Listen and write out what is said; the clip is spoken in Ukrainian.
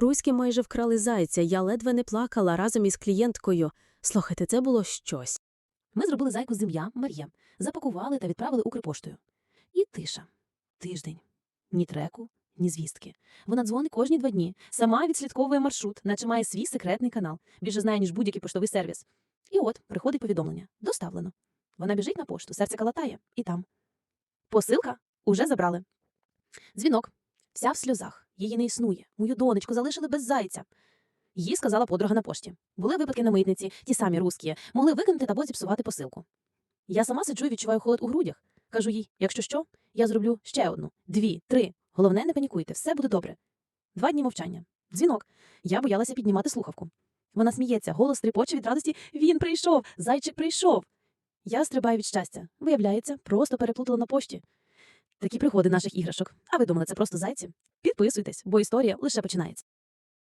Руські майже вкрали зайця, я ледве не плакала разом із клієнткою. Слухайте, це було щось. Ми зробили зайку з ім'я Мар'я, запакували та відправили Укрпоштою. І тиша. Тиждень. Ні треку, ні звістки. Вона дзвонить кожні два дні, сама відслідковує маршрут, наче має свій секретний канал, більше знає, ніж будь-який поштовий сервіс. І от приходить повідомлення. Доставлено. Вона біжить на пошту, серце калатає, і там. Посилка уже забрали. Дзвінок. Вся в сльозах. Її не існує. Мою донечку залишили без зайця. Їй сказала подруга на пошті. Були випадки на митниці, ті самі русські, могли викинути або зіпсувати посилку. Я сама сиджу і відчуваю холод у грудях. Кажу їй, якщо що, я зроблю ще одну, дві, три. Головне, не панікуйте, все буде добре. Два дні мовчання. Дзвінок. Я боялася піднімати слухавку. Вона сміється, голос тріпоче від радості. Він прийшов, зайчик прийшов. Я стрибаю від щастя. Виявляється, просто переплутала на пошті. Такі пригоди наших іграшок. А ви думали, це просто зайці? Підписуйтесь, бо історія лише починається.